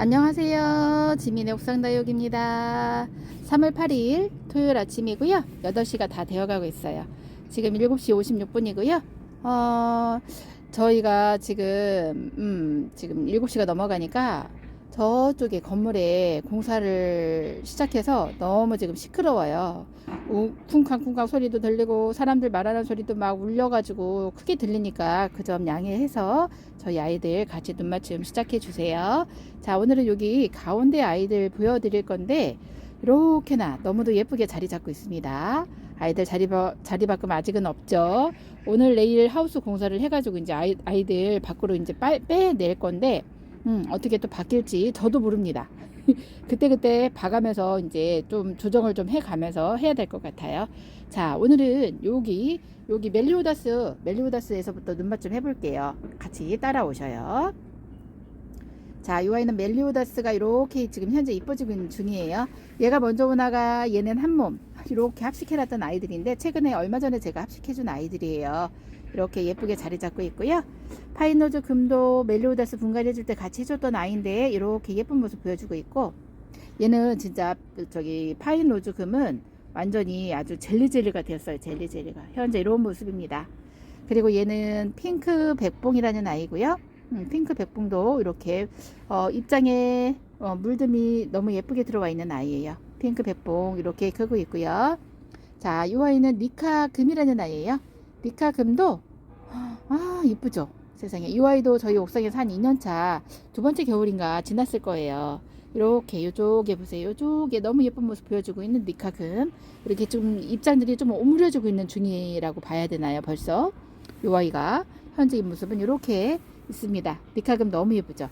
안녕하세요. 지민의 옥상다육입니다. 3월 8일 토요일 아침이고요. 8시가 다 되어가고 있어요. 지금 7시 56분이고요. 어, 저희가 지금, 음, 지금 7시가 넘어가니까 저쪽에 건물에 공사를 시작해서 너무 지금 시끄러워요. 우- 쿵쾅쿵쾅 소리도 들리고 사람들 말하는 소리도 막 울려가지고 크게 들리니까 그 점 양해해서 저희 아이들 같이 눈맞춤 시작해 주세요. 자, 오늘은 여기 가운데 아이들 보여드릴 건데, 이렇게나 너무도 예쁘게 자리 잡고 있습니다. 아이들 자리, 바, 자리 바꿈 아직은 없죠. 오늘 내일 하우스 공사를 해가지고 이제 아이, 아이들 밖으로 이제 빨, 빼낼 건데, 음, 어떻게 또 바뀔지 저도 모릅니다. 그때그때 봐가면서 이제 좀 조정을 좀 해가면서 해야 될 것 같아요. 자, 오늘은 여기, 여기 멜리오다스, 멜리오다스에서부터 눈맞 좀 해볼게요. 같이 따라오셔요. 자, 이 아이는 멜리오다스가 이렇게 지금 현재 이뻐지고 있는 중이에요. 얘가 먼저 오나가 얘는 한 몸. 이렇게 합식해놨던 아이들인데 최근에 얼마 전에 제가 합식해준 아이들이에요. 이렇게 예쁘게 자리 잡고 있고요. 파인노즈 금도 멜리오다스 분갈이 해줄 때 같이 해줬던 아이인데 이렇게 예쁜 모습 보여주고 있고 얘는 진짜 저기 파인노즈 금은 완전히 아주 젤리젤리가 되었어요. 젤리젤리가 현재 이런 모습입니다. 그리고 얘는 핑크 백봉이라는 아이고요. 음, 핑크 백봉도 이렇게 어, 입장에 어, 물듬이 너무 예쁘게 들어와 있는 아이예요. 핑크 백봉 이렇게 크고 있고요. 자, 이 아이는 니카 금이라는 아이예요. 니카 금도 아 이쁘죠. 세상에 이 아이도 저희 옥상에서 한 2년차 두 번째 겨울인가 지났을 거예요. 이렇게 이쪽에 보세요. 이쪽에 너무 예쁜 모습 보여주고 있는 니카 금 이렇게 좀 입장들이 좀 오므려지고 있는 중이라고 봐야 되나요? 벌써 이 아이가 현재 이 모습은 이렇게 있습니다. 니카금 너무 예쁘죠.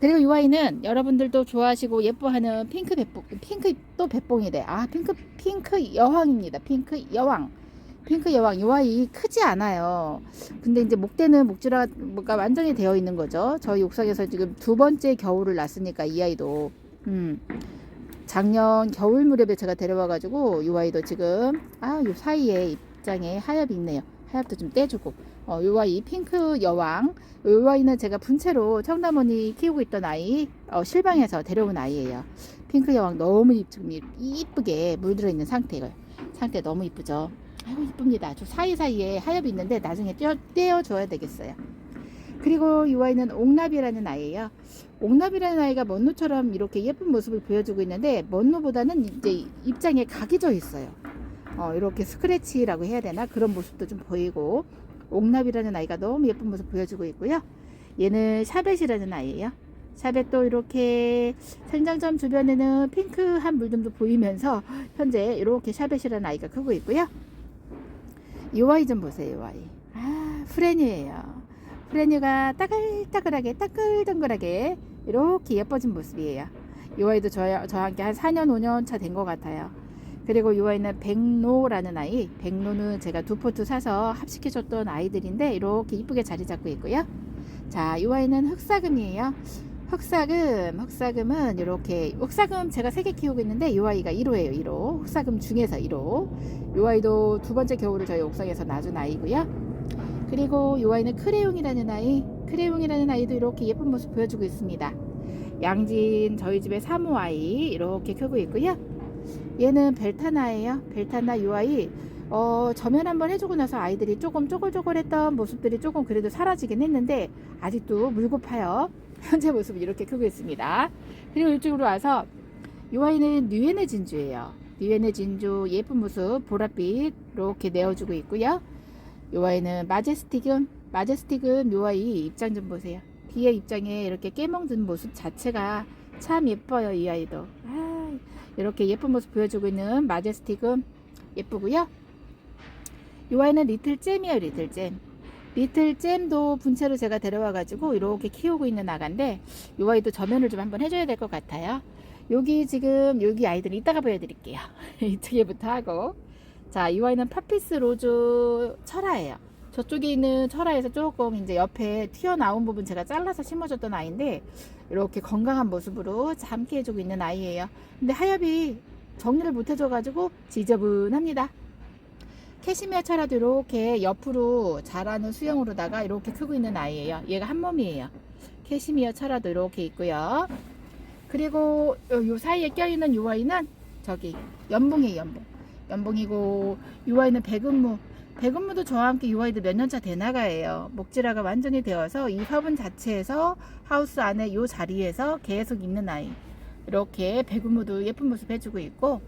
그리고 이 아이는 여러분들도 좋아하시고 예뻐하는 핑크 백봉, 핑크 또 백봉이래. 아 핑크 핑크 여왕입니다. 핑크 여왕. 핑크 여왕 이 아이 크지 않아요. 근데 이제 목대는 목줄화가 완전히 되어 있는 거죠. 저희 옥상에서 지금 두 번째 겨울을 났으니까 이 아이도 음 작년 겨울 무렵에 제가 데려와가지고 이 아이도 지금 아 요 사이에 입장에 하엽이 있네요. 하엽도 좀 떼주고 어, 요 아이 핑크 여왕 요 아이는 제가 분채로 청담원이 키우고 있던 아이 어, 실방에서 데려온 아이예요. 핑크 여왕 너무 이쁘게 물들어 있는 상태예요. 상태 너무 이쁘죠. 아이고 이쁩니다. 저 사이사이에 하엽이 있는데 나중에 떼어, 떼어줘야 되겠어요. 그리고 이 아이는 옥나비라는 아이예요. 옥나비라는 아이가 먼누처럼 이렇게 예쁜 모습을 보여주고 있는데 먼누보다는 이제 입장에 각이 져 있어요. 어, 이렇게 스크래치라고 해야 되나 그런 모습도 좀 보이고 옥나비라는 아이가 너무 예쁜 모습 보여주고 있고요. 얘는 샤벳이라는 아이예요. 샤벳도 이렇게 생장점 주변에는 핑크한 물좀도 보이면서 현재 이렇게 샤벳이라는 아이가 크고 있고요. 이 아이 좀 보세요, 이 아이. 아, 프레뉴예요. 프레뉴가 따글따글하게 따글덩글하게 이렇게 예뻐진 모습이에요. 이 아이도 저, 저와 함께 한 4년, 5년 차 된 것 같아요. 그리고 이 아이는 백노라는 아이. 백노는 제가 두 포트 사서 합식해줬던 아이들인데 이렇게 이쁘게 자리 잡고 있고요. 자, 이 아이는 흑사금이에요. 흑사금, 흑사금은 이렇게 흑사금 제가 세 개 키우고 있는데 이 아이가 1호예요. 1호. 흑사금 중에서 1호. 이 아이도 두 번째 겨울을 저희 옥상에서 놔준 아이고요. 그리고 이 아이는 크레용이라는 아이. 크레용이라는 아이도 이렇게 예쁜 모습 보여주고 있습니다. 양진 저희 집의 사모 아이 이렇게 크고 있고요. 얘는 벨타나예요. 벨타나 이 아이 어, 저면 한번 해주고 나서 아이들이 조금 쪼글쪼글했던 모습들이 조금 그래도 사라지긴 했는데 아직도 물고파요. 현재 모습이 이렇게 크고 있습니다. 그리고 이쪽으로 와서 이 아이는 뉴에네 진주예요. 뉴에네 진주 예쁜 모습 보랏빛 이렇게 내어주고 있고요. 이 아이는 마제스틱은 마제스틱은 이 아이 입장 좀 보세요. 뒤에 입장에 이렇게 깨먹는 모습 자체가 참 예뻐요. 이 아이도. 아, 이렇게 예쁜 모습 보여주고 있는 마제스틱은 예쁘고요. 이 아이는 리틀 잼이에요. 리틀 잼. 리틀 잼도 분채로 제가 데려와 가지고 이렇게 키우고 있는 아가인데 이 아이도 저면을 좀 한번 해줘야 될 것 같아요. 여기 지금 여기 아이들 이따가 보여드릴게요. 이쪽에부터 하고 자, 이 아이는 파피스 로즈 철화예요. 저쪽에 있는 철화에서 조금 이제 옆에 튀어나온 부분 제가 잘라서 심어줬던 아이인데 이렇게 건강한 모습으로 함께 해주고 있는 아이예요. 근데 하엽이 정리를 못 해줘가지고 지저분합니다. 캐시미어 철화도 이렇게 옆으로 자라는 수영으로다가 이렇게 크고 있는 아이예요. 얘가 한 몸이에요. 캐시미어 철화도 이렇게 있고요. 그리고 요, 요 사이에 껴있는 요 아이는 저기 연봉이에요 연봉. 연봉이고 요 아이는 백은무. 백은무도 저와 함께 요 아이도 몇 년차 대나가예요. 목질화가 완전히 되어서 이 화분 자체에서 하우스 안에 요 자리에서 계속 있는 아이. 이렇게 백은무도 예쁜 모습 해주고 있고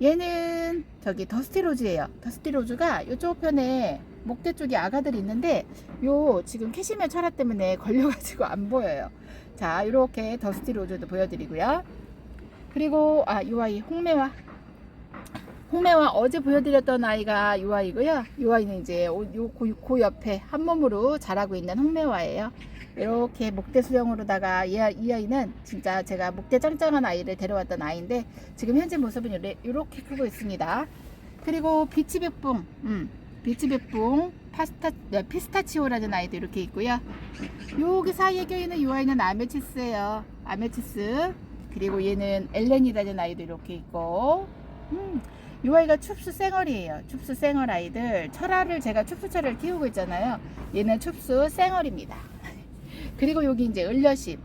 얘는 저기 더스티로즈예요. 더스티로즈가 이쪽 편에 목대 쪽에 아가들이 있는데 요 지금 캐시미어 철화 때문에 걸려가지고 안 보여요. 자 이렇게 더스티로즈도 보여드리고요. 그리고 아 이 아이 홍매화 홍매화 어제 보여드렸던 아이가 이 아이고요. 이 아이는 이제 요, 요, 고, 고 옆에 한 몸으로 자라고 있는 홍매화예요. 이렇게 목대 수령으로다가 이, 이 아이는 진짜 제가 목대 짱짱한 아이를 데려왔던 아이인데 지금 현재 모습은 이렇게 크고 있습니다. 그리고 비치백봉, 음, 비치백봉 파스타, 네, 피스타치오라는 아이도 이렇게 있고요. 여기 사이에 껴있는 이 아이는 아메치스예요. 아메치스. 그리고 얘는 엘렌이라는 아이도 이렇게 있고, 음, 이 아이가 춥수 쌩얼이에요. 춥수 쌩얼 아이들. 철화를 제가 춥수철을 키우고 있잖아요. 얘는 춥수 쌩얼입니다. 그리고 여기 이제 을려심.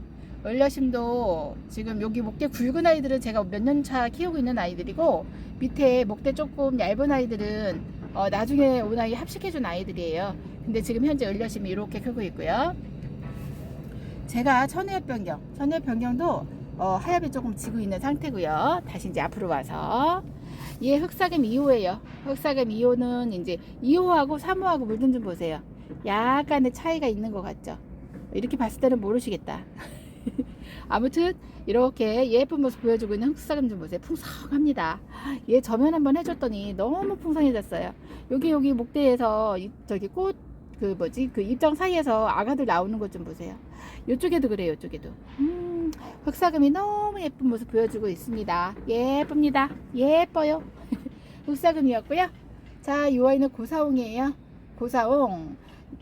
을려심도 지금 여기 목대 굵은 아이들은 제가 몇 년 차 키우고 있는 아이들이고 밑에 목대 조금 얇은 아이들은 어, 나중에 온 아이 합식해준 아이들이에요. 근데 지금 현재 을려심이 이렇게 크고 있고요. 제가 천혜엽 변경, 천혜엽 변경도 어, 하엽이 조금 지고 있는 상태고요. 다시 이제 앞으로 와서 얘 흑사금 2호예요. 흑사금 2호는 이제 2호하고 3호하고 물든 좀 보세요. 약간의 차이가 있는 것 같죠? 이렇게 봤을 때는 모르시겠다. 아무튼 이렇게 예쁜 모습 보여주고 있는 흑사금 좀 보세요. 풍성합니다. 얘 저면 한번 해줬더니 너무 풍성해졌어요. 여기 여기 목대에서 이- 저기 꽃 그 뭐지 그 입장 사이에서 아가들 나오는 것 좀 보세요. 이쪽에도 그래요. 이쪽에도. 음, 흑사금이 너무 예쁜 모습 보여주고 있습니다. 예쁩니다. 예뻐요. 흑사금이었고요. 자, 이 아이는 고사홍이에요. 고사홍.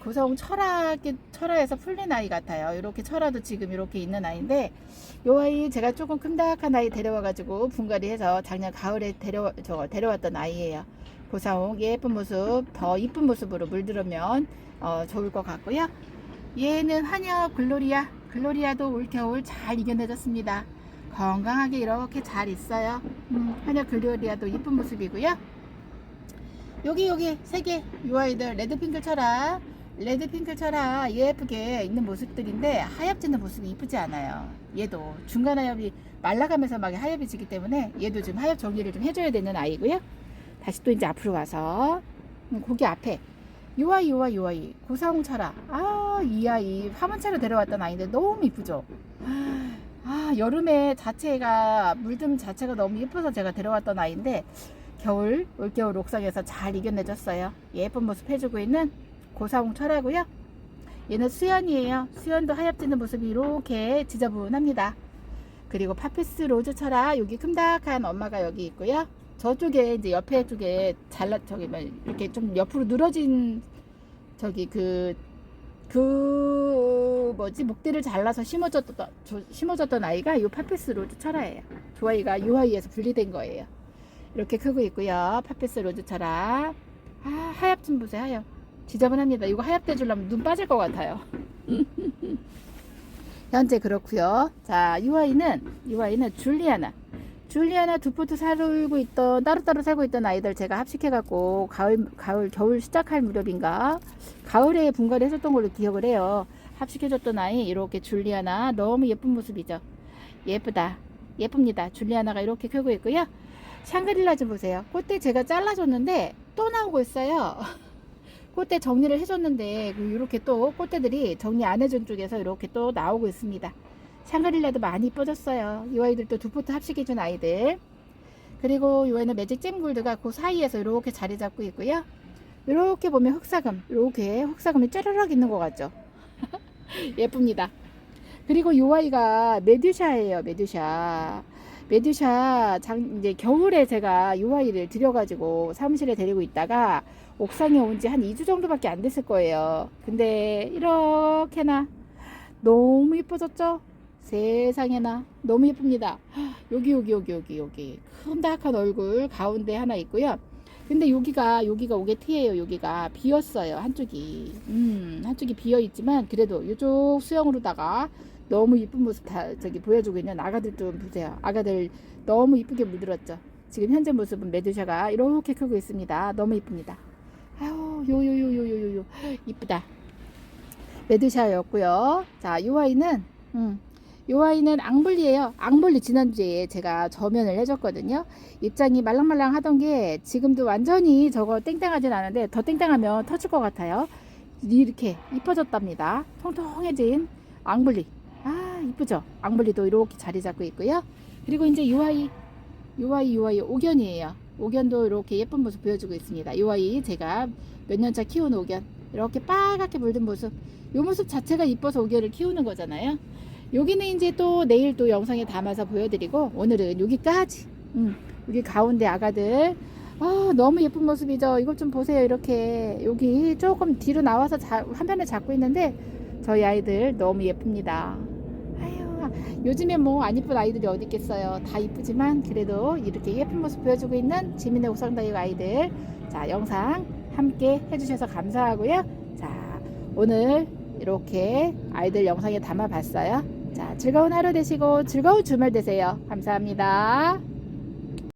고사홍 철화, 철화에서 풀린 아이 같아요. 이렇게 철화도 지금 이렇게 있는 아이인데, 이 아이 제가 조금 큼닥한 아이 데려와가지고 분갈이해서 작년 가을에 데려, 저, 데려왔던 아이예요. 고사홍 예쁜 모습, 더 이쁜 모습으로 물들으면 어, 좋을 것 같고요. 얘는 한여 글로리아. 글로리아도 올겨울 잘 이겨내졌습니다. 건강하게 이렇게 잘 있어요. 음, 한여 글로리아도 이쁜 모습이고요. 여기 여기 세개이 아이들 레드핑크 철아 레드핑크 철아 예쁘게 있는 모습들인데 하얗지는 모습이 이쁘지 않아요. 얘도 중간 하엽이 말라가면서 막 하엽이 지기 때문에 얘도 좀 하엽 정리를 좀 해줘야 되는 아이고요. 다시 또 이제 앞으로 와서 음, 거기 앞에 요 아이 요 아이 요 아이 고사홍 철아 아이 아이 화분차로 데려왔던 아이인데 너무 이쁘죠. 아 여름에 자체가 물듬 자체가 너무 예뻐서 제가 데려왔던 아이인데 겨울 올겨울 옥상에서 잘 이겨내줬어요. 예쁜 모습 해주고 있는 고사홍 철하고요. 얘는 수연이에요. 수연도 하얗지는 모습이 이렇게 지저분합니다. 그리고 파피스 로즈 철아 여기 큼닥한 엄마가 여기 있고요. 저쪽에 이제 옆에 쪽에 잘라 저기 뭐 이렇게 좀 옆으로 늘어진 저기 그그 뭐지 목대를 잘라서 심어졌던 저- 심어졌던 아이가 이 파피스 로즈 철아예요. 그 아이가 이 아이에서 분리된 거예요. 이렇게 크고 있고요. 파피스 로즈 철아. 아 하얗 좀 보세요. 하얗. 지저분합니다. 이거 하얗대 주려면 눈 빠질 것 같아요. 현재 그렇고요. 자, 이 아이는 이 아이는 줄리아나. 줄리아나 두 포트 살고 있던 따로따로 살고 있던 아이들 제가 합식해 갖고 가을 가을 겨울 시작할 무렵인가 가을에 분갈이 했었던 걸로 기억을 해요. 합식해 줬던 아이 이렇게 줄리아나 너무 예쁜 모습이죠. 예쁘다. 예쁩니다. 줄리아나가 이렇게 크고 있고요. 샹그릴라 좀 보세요. 꽃대 제가 잘라줬는데 또 나오고 있어요. 꽃대 정리를 해줬는데 이렇게 또 꽃대들이 정리 안 해준 쪽에서 이렇게 또 나오고 있습니다. 샹그릴라도 많이 이뻐졌어요. 이 아이들도 두 포트 합식해준 아이들. 그리고 이 아이는 매직 잼골드가 그 사이에서 이렇게 자리 잡고 있고요. 이렇게 보면 흑사금, 이렇게 흑사금이 쫘르륵 있는 것 같죠? 예쁩니다. 그리고 이 아이가 메듀샤예요, 메듀샤. 메듀샤 장 이제 겨울에 제가 이 아이를 들여가지고 사무실에 데리고 있다가 옥상에 온 지 한 2주 정도밖에 안 됐을 거예요. 근데 이렇게나 너무 예뻐졌죠? 세상에나 너무 예쁩니다. 여기 여기 여기 여기 여기 큼닥한 얼굴 가운데 하나 있고요. 근데 여기가 여기가 오게티예요. 여기가 비었어요. 한쪽이. 음, 한쪽이 비어 있지만 그래도 이쪽 수영으로다가 너무 이쁜 모습 다 저기 보여주고 있는 아가들 좀 보세요. 아가들 너무 이쁘게 물들었죠. 지금 현재 모습은 메두샤가 이렇게 크고 있습니다. 너무 이쁩니다. 아유, 요요요요요요 이쁘다. 메두샤였고요. 자, 요 아이는 음, 요 아이는 앙블리예요. 앙블리 지난주에 제가 저면을 해줬거든요. 입장이 말랑말랑 하던 게 지금도 완전히 저거 땡땡하진 않은데 더 땡땡하면 터질 것 같아요. 이렇게 이뻐졌답니다. 통통해진 앙블리. 아 이쁘죠? 앙블리도 이렇게 자리 잡고 있고요. 그리고 이제 아이, 요 아이 오견이에요. 오견도 이렇게 예쁜 모습 보여주고 있습니다. 요 아이 제가 몇 년차 키운 오견. 이렇게 빨갛게 물든 모습. 요 모습 자체가 이뻐서 오견을 키우는 거잖아요. 여기는 이제 또 내일 또 영상에 담아서 보여드리고 오늘은 여기까지. 음, 여기 가운데 아가들. 아, 너무 예쁜 모습이죠. 이것 좀 보세요. 이렇게 여기 조금 뒤로 나와서 자, 화면을 잡고 있는데 저희 아이들 너무 예쁩니다. 요즘에 뭐 안 이쁜 아이들이 어디 있겠어요. 다 이쁘지만 그래도 이렇게 예쁜 모습 보여주고 있는 지민의 옥상다육 아이들. 자, 영상 함께 해주셔서 감사하고요. 자, 오늘 이렇게 아이들 영상에 담아봤어요. 자, 즐거운 하루 되시고 즐거운 주말 되세요. 감사합니다.